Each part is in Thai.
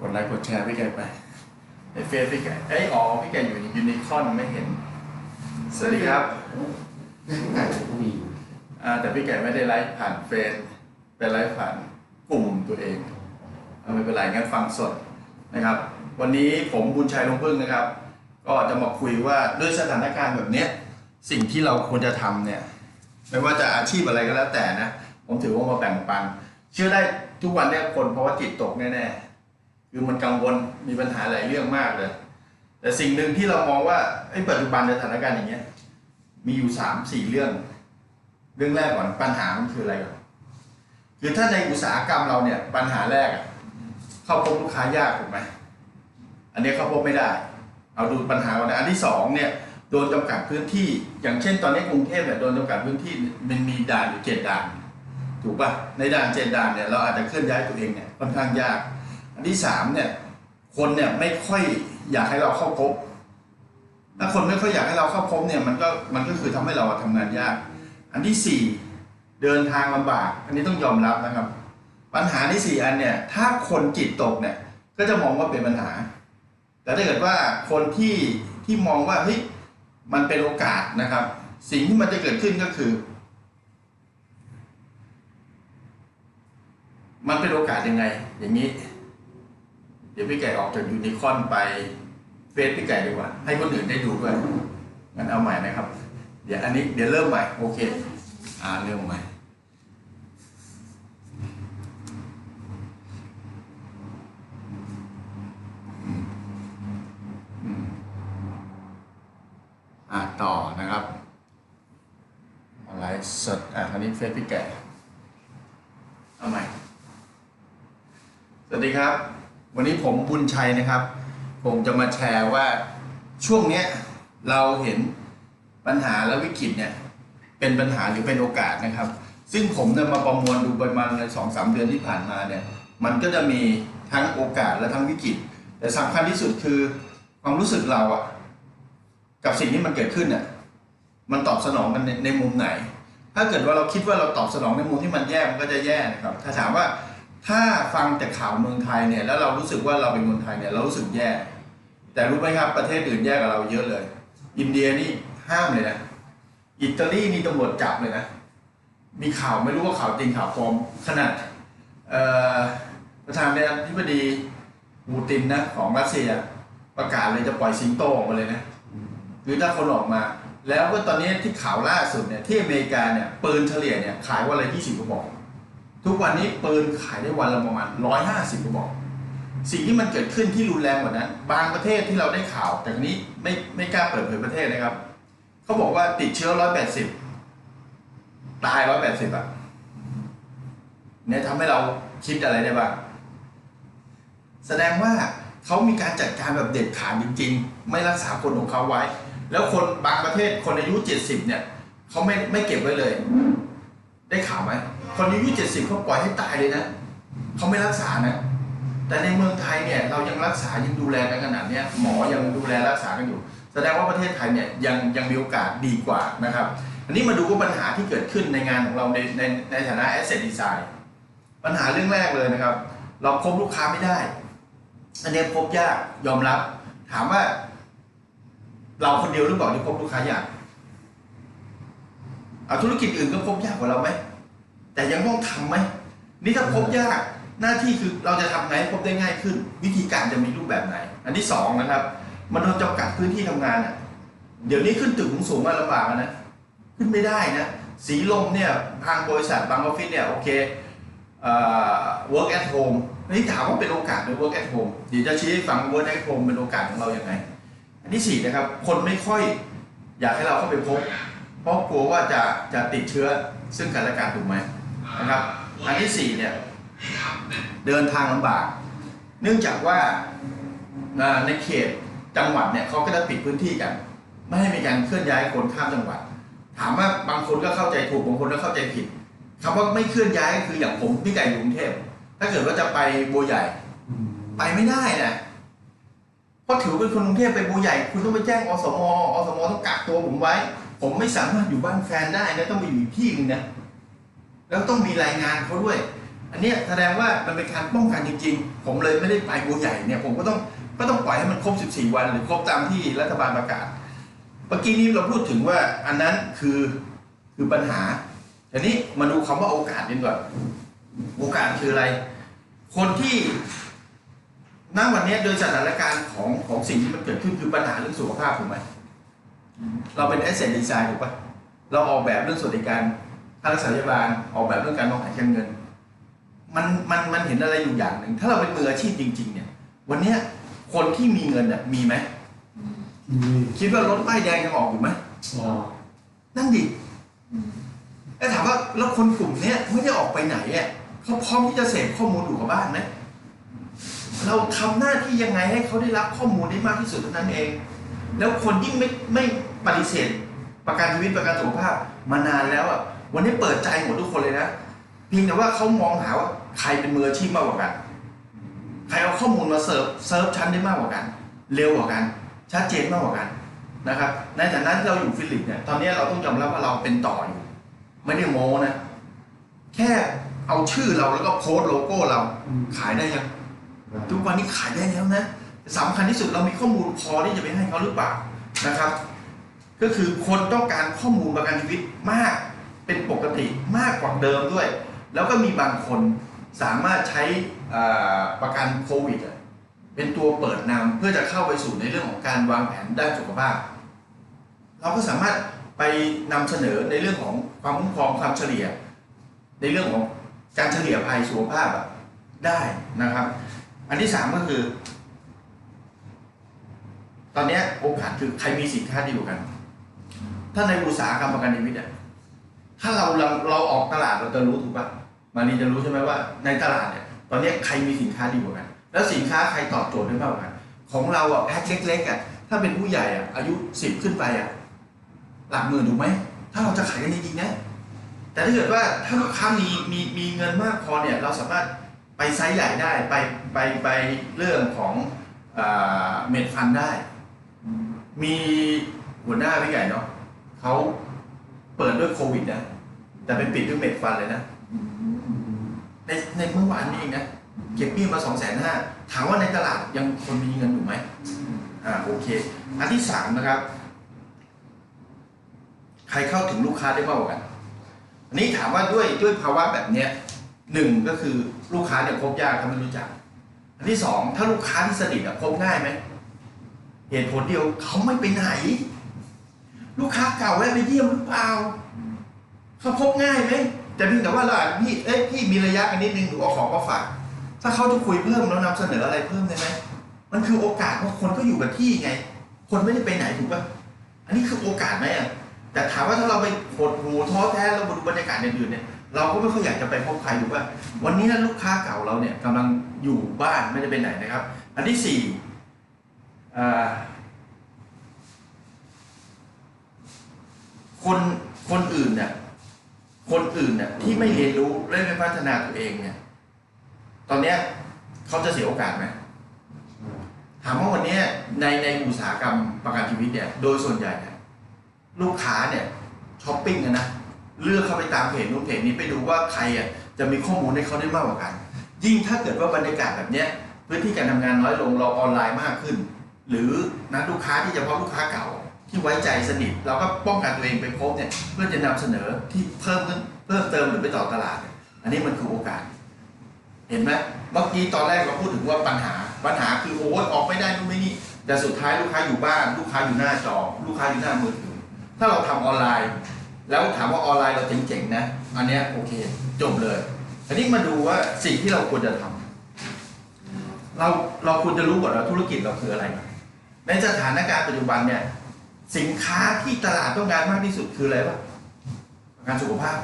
กดไลค์กดแชร์พี่ไก่ไปไอเฟซพี่ไก่ไอยอ๋อพี่ไก่อยู่ในยูนิคอนไม่เห็น สวัสดีครับไม่ไก่ก็มีอยู่อ่าแต่พี่ไก่ไม่ได้ไลฟ์ผ่านเฟซเป็นไลฟ์ผ่านกลุ่มตัวเองเอาไม่เป็นไรงั้นฟังสดนะครับ วันนี้ผมบุญชัยลงพึ่งนะครับ ก็จะมาคุยว่าด้วยสถานการณ์แบบเนี้ยสิ่งที่เราควรจะทำเนี่ยไม่ว่าจะอาชีพอะไรก็แล้วแต่นะ ผมถือว่ามาแบ่งปัน เชื่อได้ทุกวันเนี่ยคนเพราะว่าจิตตกแน่ๆ คือมันกังวลมีปัญหาหลายเรื่องมากเลย แต่สิ่งหนึ่งที่เรามองว่าไอ้ปัจจุบันในสถานการณ์อย่างเงี้ย มีอยู่สามสี่เรื่อง เรื่องแรกก่อนปัญหามันคืออะไรก่อนคือถ้าในอุตสาหกรรมเราเนี่ยปัญหาแรกอะเข้าพบลูกค้ายากถูกไหมอันนี้เข้าพบไม่ได้ เอาดูปัญหาก่อนอันที่สองเนี่ยโดนจำกัดพื้นที่ อย่างเช่นตอนนี้กรุงเทพเนี่ยโดนจำกัดพื้นที่มันมีด่านอยู่เจ็ดด่าน ถูกป่ะในด่านเจ็ดด่านเนี่ยเราอาจจะเคลื่อนย้ายตัวเองเนี่ยค่อนข้างยาก อันที่สามเนี่ยคนเนี่ยไม่ค่อยอยากให้เราเข้าพบ ถ้าคนไม่ค่อยอยากให้เราเข้าพบเนี่ยมันก็มันก็คือทำให้เราทำงานยาก อันที่สี่เดินทางลำบาก อันนี้ต้องยอมรับนะครับ ปัญหาที่สี่อันเนี่ยถ้าคนจิตตกเนี่ยก็จะมองว่าเป็นปัญหา แต่ถ้าเกิดว่าคนที่ที่มองว่าเฮ้ยมันเป็นโอกาสนะครับ สิ่งที่มันจะเกิดขึ้นก็คือ มันเป็นโอกาสยังไง อย่างนี้ ดี๋ยวพี่ไก่ออกจากยูนิคอนไปเฟซพี่ไก่ดีกว่า ให้คนอื่นได้ดูด้วยงั้นเอาใหม่นะครับ เดี๋ยวอันนี้เดี๋ยวเริ่มใหม่โอเคอ่าเริ่มใหม่อ่าต่อนะครับอะไรสดอะคราวนี้เฟซพี่แก่เอาใหม่ สวัสดีครับ วันนี้ผมบุญชัยนะครับ ผมจะมาแชร์ว่าช่วงเนี้ยเราเห็นปัญหาและวิกฤตเนี่ยเป็นปัญหาหรือเป็นโอกาสนะครับ ซึ่งผมเนี่ยมาประมวลดูประมาณในสองสามเดือนที่ผ่านมาเนี่ยมันก็จะมีทั้งโอกาสและทั้งวิกฤต แต่สำคัญที่สุดคือความรู้สึกเราอะกับสิ่งที่มันเกิดขึ้นอะมันตอบสนองกันในในมุมไหน ถ้าเกิดว่าเราคิดว่าเราตอบสนองในมุมที่มันแย่มันก็จะแย่นะครับ ถ้าถามว่า ถ้าฟังแต่ข่าวเมืองไทยเนี่ยแล้วเรารู้สึกว่าเราเป็นคนไทยเนี่ยเรารู้สึกแย่ แต่รู้ไหมครับประเทศอื่นแย่กว่าเราเยอะเลย อินเดียนี่ห้ามเลยนะอิตาลีนี่ตำรวจจับเลยนะ มีข่าวไม่รู้ว่าข่าวจริงข่าวปลอมขนาดประธานาธิบดีปูตินนะของรัสเซียประกาศเลยจะปล่อยสิงโตออกมาเลยนะหรือถ้าคนออกมา แล้วก็ตอนนี้ที่ข่าวล่าสุดเนี่ยที่อเมริกาเนี่ยปืนเฉลี่ยเนี่ยขายวันละ20กระบอก ทุกวันนี้ปืนขายได้วันละประมาณ150กระบอก สิ่งที่มันเกิดขึ้นที่รุนแรงกว่านั้น บางประเทศที่เราได้ข่าว แต่ทีนี้ไม่ไม่กล้าเปิดเผยประเทศนะครับเขาบอกว่าติดเชื้อ180ตาย180อะเนี่ยทำให้เราคิดอะไรได้บ้างแสดงว่าเขามีการจัดการแบบเด็ดขาดจริง ๆ ไม่รักษาคนของเขาไว้ แล้วคนบางประเทศคนอายุ70เนี่ยเขาไม่ไม่เก็บไว้เลย ได้ข่าวไหม คนอายุ70เขาปล่อยให้ตายเลยนะเขาไม่รักษานะ แต่ในเมืองไทยเนี่ยเรายังรักษายังดูแลกันขนาดเนี้ยหมอยังดูแลรักษากันอยู่ แสดงว่าประเทศไทยเนี่ยยังยังมีโอกาสดีกว่านะครับอันนี้มาดูว่าปัญหาที่เกิดขึ้นในงานของเราในในในฐานะ asset design ปัญหาเรื่องแรกเลยนะครับ เราพบลูกค้าไม่ได้ อันนี้พบยากยอมรับ ถามว่า เราคนเดียวหรือเปล่าที่พบลูกค้ายากเอาธุรกิจอื่นก็พบยากกว่าเราไหม แต่ยังต้องทำไหมนี่ถ้าพบยากหน้าที่คือเราจะทำไงให้พบได้ง่ายขึ้น วิธีการจะมีรูปแบบไหน อันที่สองนะครับ มันโดนจำกัดพื้นที่ทำงานอะเดี๋ยวนี้ขึ้นตึกสูงๆมาลำบากนะขึ้นไม่ได้นะสีลมเนี่ยทางบริษัทบางออฟฟิศเนี่ยโอเคเอ่อ work at home นี่ถามว่าเป็นโอกาสหรือ work at home เดี๋ยวจะชี้ให้ฟัง work at home เป็นโอกาสของเราอย่างไรอันที่สี่นะครับ คนไม่ค่อยอยากให้เราเข้าไปพบ เพราะกลัวว่าจะจะติดเชื้อซึ่งกันและกันถูกไหม นะครับ อันที่สี่เนี่ยเดินทางลำบาก เนื่องจากว่าในเขตจังหวัดเนี่ยเขาก็จะปิดพื้นที่กัน ไม่ให้มีการเคลื่อนย้ายคนข้ามจังหวัด ถามว่าบางคนก็เข้าใจถูกบางคนก็เข้าใจผิดคำว่าไม่เคลื่อนย้ายก็คืออย่างผมพี่ไก่อยู่กรุงเทพถ้าเกิดว่าจะไปบัวใหญ่ ไปไม่ได้นะเพราะถือเป็นคนกรุงเทพไปบัวใหญ่ คุณต้องไปแจ้งอสมอสมต้องกักตัวผมไว้ ผมไม่สามารถอยู่บ้านแฟนได้นะต้องไปอยู่ที่หนึงนะ แล้วต้องมีรายงานเขาด้วย อันนี้แสดงว่ามันเป็นการป้องกันจริง ๆ ผมเลยไม่ได้ไปบัวใหญ่เนี่ยผมก็ต้องก็ต้องปล่อยให้มันครบ 14 วัน หรือครบตามที่รัฐบาลประกาศ เมื่อกี้นี้เราพูดถึงว่าอันนั้นคือคือปัญหาทีนี้มาดูคำว่าโอกาสดีกว่าโอกาสคืออะไร คนที่ณวันนี้โดยสถานการณ์ของของสิ่งที่มันเกิดขึ้นคือปัญหาเรื่องสุขภาพถูกไหมเราเป็น asset design ถูกปะเราออกแบบเรื่องสวัสดิการ ค่ารักษาพยาบาลออกแบบเรื่องการวางแผนการเงิน มันมันมันเห็นอะไรอยู่อย่างหนึ่งถ้าเราเป็นมืออาชีพจริง ๆ เนี่ย วันเนี้ยคนที่มีเงินเนี่ยมีไหมมีคิดว่ารถป้ายแดงยังออกอยู่ไหมอ๋อนั่นดิแล้วถามว่าแล้วคนกลุ่มเนี้ยไม่ได้ออกไปไหนอะเขาพร้อมที่จะเสพข้อมูลอยู่กับบ้านไหมเราทำหน้าที่ยังไงให้เขาได้รับข้อมูลได้มากที่สุดเท่านั้นเอง แล้วคนยิ่งไม่ไม่ปฏิเสธ ประกันชีวิตประกันสุขภาพมานานแล้วอะ วันนี้เปิดใจหมดทุกคนเลยนะเพียงแต่ว่าเขามองหาว่าใครเป็นมืออาชีพมากกว่ากัน ใครเอาข้อมูลมาเสิร์ฟเซิร์ฟชั้นได้มากกว่ากัน เร็วกว่ากัน ชัดเจนมากกว่ากันนะครับในฐานะที่เราอยู่ฟิลิปเนี่ยตอนนี้เราต้องยอมรับว่าเราเป็นต่ออยู่ ไม่ได้โม้นะ แค่เอาชื่อเราแล้วก็โพสโลโก้เราขายได้ยังทุกวันนี้ขายได้แล้วนะสำคัญที่สุดเรามีข้อมูลพอที่จะไปให้เขาหรือเปล่านะครับ ก็คือคนต้องการข้อมูลประกันชีวิตมาก เป็นปกติมากกว่าเดิมด้วย แล้วก็มีบางคนสามารถใช้ประกันโควิดเป็นตัวเปิดนำเพื่อจะเข้าไปสู่ในเรื่องของการวางแผนด้านสุขภาพ เราก็สามารถไปนำเสนอในเรื่องของความคุ้มครองความเฉลี่ย ในเรื่องของการเฉลี่ยภัยสุขภาพได้นะครับ อันที่สามก็คือ ตอนนี้โอกาสคือใครมีสินค้าดีกว่ากัน ถ้าในอุตสาหกรรมประกันชีวิตเนี่ย ถ้าเราเราเราออกตลาดเราจะรู้ถูกปะมารีจะรู้ใช่ไหมว่า ในตลาดเนี่ยตอนนี้ใครมีสินค้าดีกว่ากัน แล้วสินค้าใครตอบโจทย์ได้มากกว่ากันของเราอะแพ็คเล็กๆอะถ้าเป็นผู้ใหญ่อะอายุสิบขึ้นไปอะหลักหมื่นถูกไหมถ้าเราจะขายกันจริงๆนะแต่ถ้าเกิดว่าถ้าลูกค้ามีมีมีเงินมากพอเนี่ยเราสามารถไปไซส์ใหญ่ได้ไปไปไปเรื่องของเม็ดฟันได้ มีหัวหน้าพี่ใหญ่เนาะเขา เปิดด้วยโควิดนะแต่เป็นปิดด้วยเม็ดฟันเลยนะในในเมื่อวานนี้เองนะเก็บเบี้มาสองแสนห้าถามว่าในตลาดยังคนมีเงินอยู่ไหมอ่าโอเค อันที่สามนะครับ ใครเข้าถึงลูกค้าได้มากกว่ากันอันนี้ถามว่าด้วยด้วยภาวะแบบเนี้ยหนึ่งก็คือลูกค้าเนี่ยพบยากถ้าไม่รู้จัก อันที่สองถ้าลูกค้าที่สนิทอะพบง่ายไหมเหตุผลเดียวเขาไม่ไปไหน ลูกค้าเก่าแวะไปเยี่ยมหรือเปล่าเขาพบง่ายไหมแต่เพียงแต่ว่าเราพี่เอ้ยพี่มีระยะกันนิดนึงหนูเอาของมาฝากถ้าเขาจะคุยเพิ่มแล้วนำเสนออะไรเพิ่มได้ไหมมันคือโอกาสว่าคนก็อยู่กับที่ไง คนไม่ได้ไปไหนถูกปะอันนี้คือโอกาสไหมอะแต่ถามว่าถ้าเราไปหดหูท้อแท้แล้วมาดูบรรยากาศอื่นเนี่ยเราก็ไม่ค่อยอยากจะไปพบใครถูกป่ะวันนี้ลูกค้าเก่าเราเนี่ยกำลังอยู่บ้านไม่ได้ไปไหนนะครับ อันที่สี่อ่า คนคนอื่นเนี่ยคนอื่นเนี่ยที่ไม่เรียนรู้และไม่พัฒนาตัวเองเนี่ย ตอนเนี้ยเขาจะเสียโอกาสไหมถามว่าวันเนี้ยในในอุตสาหกรรมประกันชีวิตเนี่ย โดยส่วนใหญ่เนี่ยลูกค้าเนี่ยช้อปปิ้งกันนะเลือกเข้าไปตามเพจนู้นเพจนี้ไปดูว่าใครอะจะมีข้อมูลให้เขาได้มากกว่ากัน ยิ่งถ้าเกิดว่าบรรยากาศแบบเนี้ยพื้นที่การทำงานน้อยลงเราออนไลน์มากขึ้น หรือนัดลูกค้าที่เฉพาะลูกค้าเก่า ที่ไว้ใจสนิทเราก็ป้องกันตัวเองไปพบเนี่ยเพื่อจะนำเสนอที่เพิ่มขึ้นเพิ่มเติมหรือไปต่อตลาด อันนี้มันคือโอกาส เห็นไหมเมื่อกี้ตอนแรกเราพูดถึงว่าปัญหา ปัญหาคือโอ้ยออกไม่ได้นู่นไม่นี่แต่สุดท้ายลูกค้าอยู่บ้าน ลูกค้าอยู่หน้าจอ ลูกค้าอยู่หน้ามือถือถ้าเราทำออนไลน์ แล้วถามว่าออนไลน์เราเจ๋งๆนะอันเนี้ยโอเคจบเลยอันนี้มาดูว่าสิ่งที่เราควรจะทำเราเราควรจะรู้ก่อนว่าธุรกิจเราคืออะไร ในสถานการณ์ปัจจุบันเนี่ย สินค้าที่ตลาดต้องการมากที่สุดคืออะไรวะประกันสุขภาพ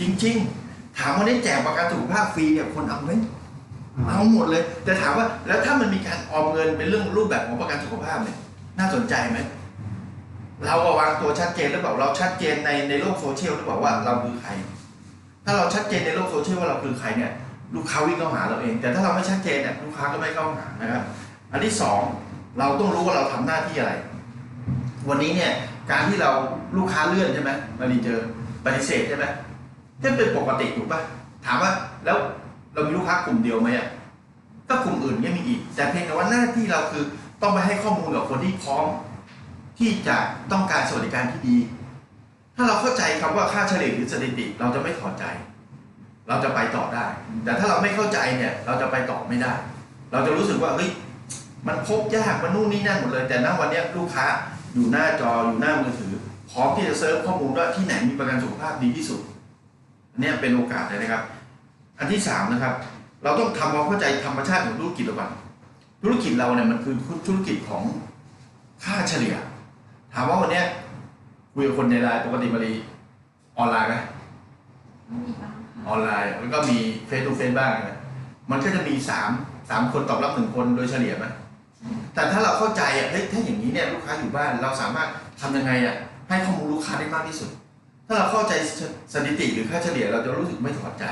จริง ๆ ถามว่าได้แจกประกันสุขภาพฟรีเนี่ยคนเอาไหมเอาหมดเลย แต่ถามว่าแล้วถ้ามันมีการออมเงินเป็นเรื่องรูปแบบของประกันสุขภาพเนี่ยน่าสนใจไหมเราอะวางตัวชัดเจนหรือเปล่าเราชัดเจนในในโลกโซเชียลหรือเปล่าว่าเราคือใคร ถ้าเราชัดเจนในโลกโซเชียลว่าเราคือใครเนี่ยลูกค้าวิ่งเข้าหาเราเอง แต่ถ้าเราไม่ชัดเจนเนี่ยลูกค้าก็ไม่เข้าหานะครับ อันที่สองเราต้องรู้ว่าเราทำหน้าที่อะไร วันนี้เนี่ยการที่เราลูกค้าเลื่อนใช่ไหมมารีเจอปฏิเสธใช่ไหมที่เป็นปกติถูกปะถามว่าแล้วเรามีลูกค้ากลุ่มเดียวไหมอะก็กลุ่มอื่นก็มีอีก แต่เพียงแต่ว่าหน้าที่เราคือต้องไปให้ข้อมูลกับคนที่พร้อม ที่จะต้องการสวัสดิการที่ดี ถ้าเราเข้าใจคำว่าค่าเฉลี่ยหรือสถิติ เราจะไม่ถอดใจ เราจะไปต่อได้ แต่ถ้าเราไม่เข้าใจเนี่ย เราจะไปต่อไม่ได้ เราจะรู้สึกว่าเฮ้ยมันพบยากมันนู่นนี่นั่นหมดเลย แต่ณวันนี้ลูกค้า อยู่หน้าจออยู่หน้ามือถือพร้อมที่จะเซิร์ฟข้อมูลว่าที่ไหนมีประกันสุขภาพดีที่สุดอันเนี้ยเป็นโอกาสเลยนะครับ อันที่สามนะครับ เราต้องทำความเข้าใจธรรมชาติของธุรกิจเราก่อนธุรกิจเราเนี่ยมันคือธุรกิจของค่าเฉลี่ย ถามว่าวันเนี้ยคุยกับคนในไลน์ปกติมารีออนไลน์ไหมมีบ้างค่ะออนไลน์แล้วก็มีเฟซ o ูเฟซบ้างนะมันก็จะมีสามสามคนตอบรับหนึ่งคนโดยเฉลี่ยไหม แต่ถ้าเราเข้าใจอะเฮ้ยถ้าอย่างนี้เนี่ยลูกค้าอยู่บ้าน เราสามารถทำยังไงอะให้ข้อมูลลูกค้าได้มากที่สุด ถ้าเราเข้าใจสถิติหรือค่าเฉลี่ยเราจะรู้สึกไม่ถอดใจ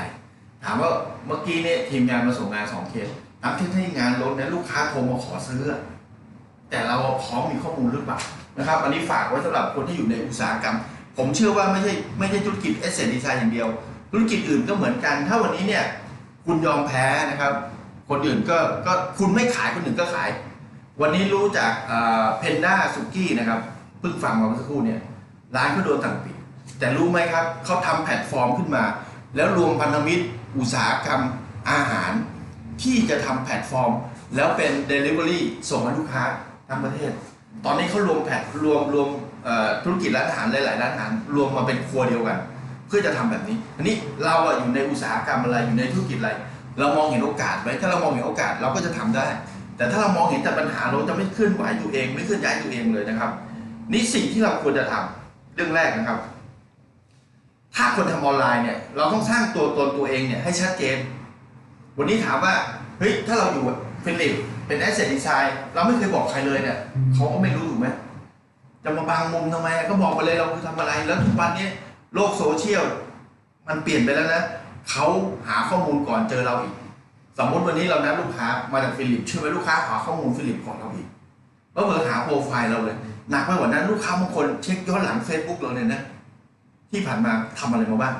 ถามว่าเมื่อกี้เนี่ยทีมงานมาส่งงานสองเคสถามที่ที่งานรถเนี่ยลูกค้าโทรมาขอซื้อ แต่เราพร้อมมีข้อมูลหรือเปล่านะครับ อันนี้ฝากไว้สำหรับคนที่อยู่ในอุตสาหกรรม ผมเชื่อว่าไม่ใช่ไม่ใช่ธุรกิจเอเซนดีไซน์อย่างเดียว ธุรกิจอื่นก็เหมือนกัน ถ้าวันนี้เนี่ยคุณยอมแพ้นะครับ คนอื่นก็ก็คุณไม่ขายคนอื่นก็ขาย วันนี้รู้จากเพนด้าสุกี้นะครับเพิ่งฟังมาเมื่อสักครู่เนี่ยร้านก็โดนสั่งปิด แต่รู้ไหมครับเขาทำแพลตฟอร์มขึ้นมา แล้วรวมพันธมิตร อุตสาหกรรมอาหาร ที่จะทำแพลตฟอร์ม แล้วเป็น Delivery ส่งให้ลูกค้าทั้งประเทศ ตอนนี้เขารวมแพลตรวมรวมธุรกิจร้านอาหารหลายๆร้านอาหารรวมมาเป็นครัวเดียวกัน เพื่อจะทำแบบนี้อันนี้เราอะอยู่ในอุตสาหกรรมอะไรอยู่ในธุรกิจอะไร เรามองเห็นโอกาสไหมถ้าเรามองเห็นโอกาสเราก็จะทำได้ แต่ถ้าเรามองเห็นแต่ปัญหาเราจะไม่เคลื่อนไหวตัวเอง ไม่เคลื่อนย้ายตัวเองเลยนะครับ นี่สิ่งที่เราควรจะทำเรื่องแรกนะครับ ถ้าคนทำออนไลน์เนี่ย เราต้องสร้างตัวตนตัวเองเนี่ยให้ชัดเจน วันนี้ถามว่าเฮ้ยถ้าเราอยู่ฟิลิปเป็นแอสเซทดีไซน์เราไม่เคยบอกใครเลยเนี่ยเขาก็ไม่รู้ถูกไหมจะมาบังมุมทำไมก็บอกไปเลยเราคือทำอะไร แล้วทุกวันนี้โลกโซเชียลมันเปลี่ยนไปแล้วนะเขาหาข้อมูลก่อนเจอเราอีก สมมติวันนี้เรานัดลูกค้ามาจากฟิลิปเชื่อไหมลูกค้าหาข้อมูลฟิลิปก่อนเราอีกแล้วเบอร์หาโปรไฟล์เราเลย หนักไปกว่านั้นลูกค้าบางคนเช็คย้อนหลังเฟซบุ๊กเราเนี่ยนะ ที่ผ่านมาทำอะไรมาบ้าง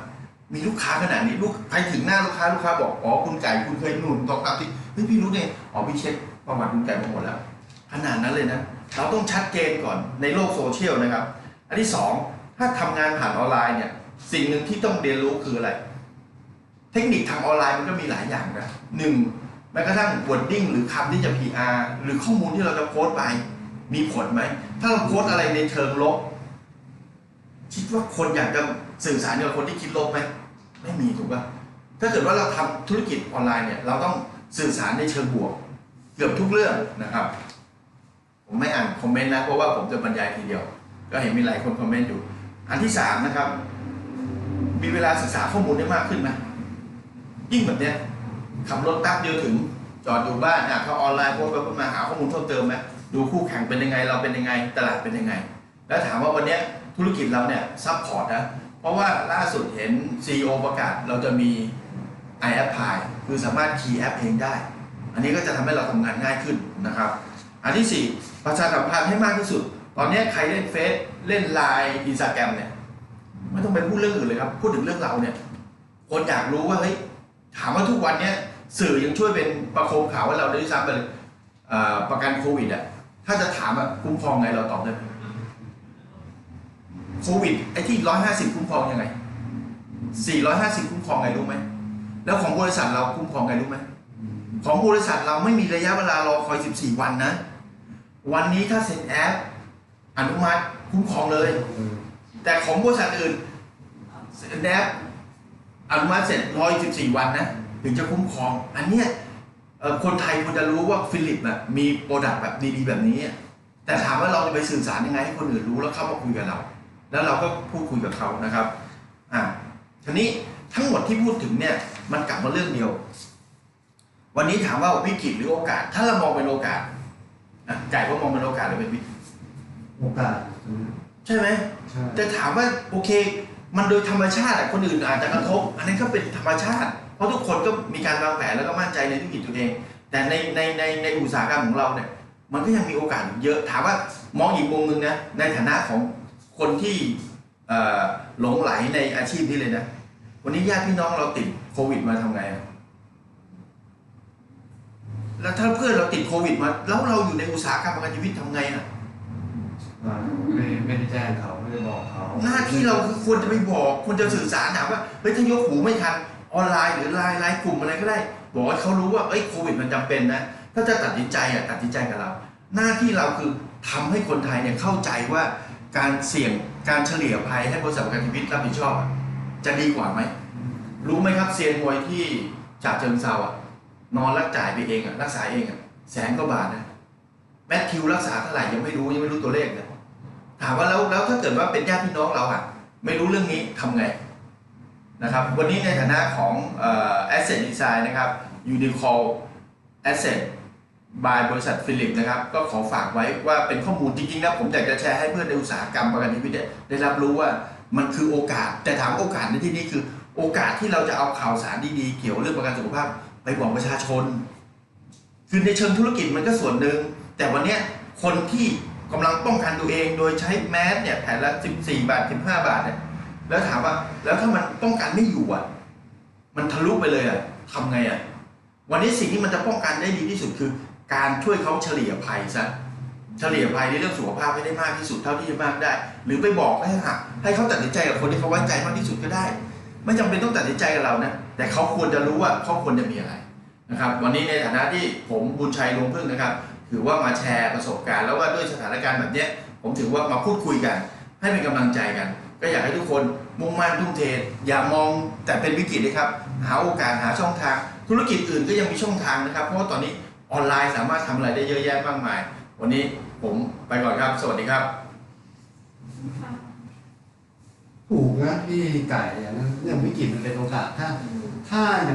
มีลูกค้าขนาดนี้ลูกไปถึงหน้าลูกค้าลูกค้าบอกอ๋อคุณไก่คุณเคยหนุนตอกตับที่เฮ้ยพี่รู้เนี่ยอ๋อพี่เช็คประวัติคุณไก่มาหมดแล้วขนาดนั้นเลยนะ เราต้องชัดเจนก่อนในโลกโซเชียลนะครับ อันที่สองถ้าทำงานผ่านออนไลน์เนี่ยสิ่งหนึ่งที่ต้องเรียนรู้คืออะไร เทคนิคทางออนไลน์มันก็มีหลายอย่างนะหนึ่งแม้กระทั่ง wording หรือคำที่จะ PR หรือข้อมูลที่เราจะโพสต์ไป มีผลไหม ถ้าเราโพสต์อะไรในเชิงลบ คิดว่าคนอยากจะสื่อสารกับคนที่คิดลบไหมไม่มีถูกปะถ้าเกิดว่าเราทำธุรกิจออนไลน์เนี่ย เราต้องสื่อสารในเชิงบวก เกือบทุกเรื่องนะครับ ผมไม่อ่านคอมเมนต์นะเพราะว่าผมจะบรรยายทีเดียว ก็เห็นมีหลายคนคอมเมนต์อยู่ อันที่สามนะครับ มีเวลาศึกษาข้อมูลได้มากขึ้นไหม ยิ่งแบบเนี้ยขับรถแป๊บเดียวถึง จอดอยู่บ้านอะเขาออนไลน์พวกไปพวกมาหาข้อมูลเพิ่มเติมไหมดูคู่แข่งเป็นยังไง เราเป็นยังไง ตลาดเป็นยังไง แล้วถามว่าวันเนี้ยธุรกิจเราเนี่ยซัพพอร์ตนะ เพราะว่าล่าสุดเห็น CEO ประกาศเราจะมี i a p p l คือสามารถคีย์แอปเองได้ อันนี้ก็จะทำให้เราทำงานง่ายขึ้นนะครับ อันที่ 4 ประชาสัมพันธ์ให้มากที่สุด ตอนนี้ใครเล่นเฟซเล่นไลน์อินสตาแกรมเนี่ยไม่ต้องไปพูดเรื่องอื่นเลยครับ พูดถึงเรื่องเราเนี่ย คนอยากรู้ว่าเฮ้ย ถามว่าทุกวันเนี้ยสื่อยังช่วยเป็นประโคมข่าวให้เราได้ด้วยซ้ำไปเลยเอ่อประกันโควิดอะถ้าจะถามอะคุ้มครองไงเราตอบได้ไหมโควิดไอ้ที่ร้อยห้าสิบคุ้มครองยังไงสี่ร้อยห้าสิบคุ้มครองไงรู้ไหมแล้วของบริษัทเราคุ้มครองไงรู้ไหมของบริษัทเราไม่มีระยะเวลารอคอยสิบสี่วันนะ วันนี้ถ้าเซ็นแอปอนุมัติคุ้มครองเลย แต่ของบริษัทอื่นแนบอ นุมัติเสร็จร้อยสิบสี่วันนะ ถึงจะคุ้มครอง อันเนี้ยเอ่อคนไทยควรจะรู้ว่าฟิลิปน่ะมีโปรดักต์แบบดีๆแบบนี้ แต่ถามว่าเราจะไปสื่อสารยังไงให้คนอื่นรู้แล้วเข้ามาคุยกับเรา แล้วเราก็พูดคุยกับเขานะครับอ่าทีนี้ทั้งหมดที่พูดถึงเนี่ยมันกลับมาเรื่องเดียว วันนี้ถามว่าวิกฤตหรือโอกาส ถ้าเรามองเป็นโอกาสอะไก่ก็มองเป็นโอกาสหรือเป็นวิกฤตโอกาสใช่ไหมใช่แต่ถามว่าโอเค มันโดยธรรมชาติคนอื่นอาจจะกระทบ อันนั้นก็เป็นธรรมชาติ เพราะทุกคนก็มีการวางแผนแล้วก็มั่นใจในธุรกิจตัวเอง แต่ในในในในอุตสาหกรรมของเราเนี่ยมันก็ยังมีโอกาสเยอะถามว่ามองอีกมุมหนึงนะในฐานะของคนที่หลงไหลในอาชีพนี้เลยนะวันนี้ญาติพี่น้องเราติดโควิดมาทำไงแล้วถ้าเพื่อนเราติดโควิดมาแล้วเราอยู่ในอุตสาหกรรมประกันชีวิตทำไงอะอ่า ไม่ไม่ได้แจ้งเขาไม่ได้บอกเขาหน้าที่เราคือควรจะไปบอกควรจะสื่อสารถามว่าเฮ้ยถ้ายกหูไม่ทันออนไลน์หรือไลน์ไลน์กลุ่มอะไรก็ได้ บอกให้เขารู้ว่าเอ้ยโควิดมันจำเป็นนะ ถ้าจะตัดสินใจอะตัดสินใจกับเรา หน้าที่เราคือทำให้คนไทยเนี่ยเข้าใจว่าการเสี่ยงการเฉลี่ยภัยให้บริษัทประกันชีวิตรับผิดชอบ จะดีกว่าไหม รู้ไหมครับเซียนมวยที่ฉากเชิงเซาอะนอนรักจ่ายไปเองอะรักษาเองอะแสนกว่าบาทนะแมทธิวรักษาเท่าไหร่ยังไม่รู้ยังไม่รู้ตัวเลขเลย ถามว่าแล้วแล้วถ้าเกิดว่าเป็นญาติพี่น้องเราอะไม่รู้เรื่องนี้ทำไงนะครับ วันนี้ในฐานะของเอ่อ asset design นะครับ Unicall asset by บริษัทฟิลิปนะครับ ก็ขอฝากไว้ว่าเป็นข้อมูลจริงๆนะผมอยากจะแชร์ให้เพื่อนในอุตสาหกรรมประกันชีวิตได้รับรู้ว่ามันคือโอกาส แต่ถามโอกาสในที่นี้คือ โอกาสที่เราจะเอาข่าวสารดีๆเกี่ยวเรื่องประกันสุขภาพ ไปบอกประชาชน คือในเชิงธุรกิจมันก็ส่วนหนึ่งแต่วันนี้คนที่ กำลังป้องกันตัวเองโดยใช้แมสเนี่ยแผ่นละ 14 บาท 15 บาทเนี่ยแล้วถามว่าแล้วถ้ามันป้องกันไม่อยู่อะ มันทะลุไปเลยอะทำไงอะวันนี้สิ่งที่มันจะป้องกันได้ดีที่สุดคือ การช่วยเขาเฉลี่ยภัยซะเฉลี่ยภัยในเรื่องสุขภาพให้ได้มากที่สุดเท่าที่จะมากได้ หรือไปบอกให้หักให้เขาตัดสินใจกับคนที่เขาไว้ใจมากที่สุดก็ได้ ไม่จำเป็นต้องตัดสินใจกับเรานะแต่เขาควรจะรู้ว่าเขาควรจะมีอะไรนะครับ วันนี้ในฐานะที่ผมบุญชัยลงพึ่งนะครับ ถือว่ามาแชร์ประสบการณ์ แล้วว่าด้วยสถานการณ์แบบนี้ผมถือว่ามาพูดคุยกัน ให้เป็นกำลังใจกัน ก็อยากให้ทุกคนมุ่งมั่นทุ่มเทอย่ามองแต่เป็นวิกฤตเลยครับ หาโอกาสหาช่องทาง ธุรกิจอื่นก็ยังมีช่องทางนะครับ เพราะว่าตอนนี้ออนไลน์สามารถทำอะไรได้เยอะแยะมากมาย วันนี้ผมไปก่อนครับ สวัสดีครับ ถูกนะพี่ไก่อย่างนั้นเรื่องวิกฤตมันเป็นโอกาสถ้าถ้าอย่า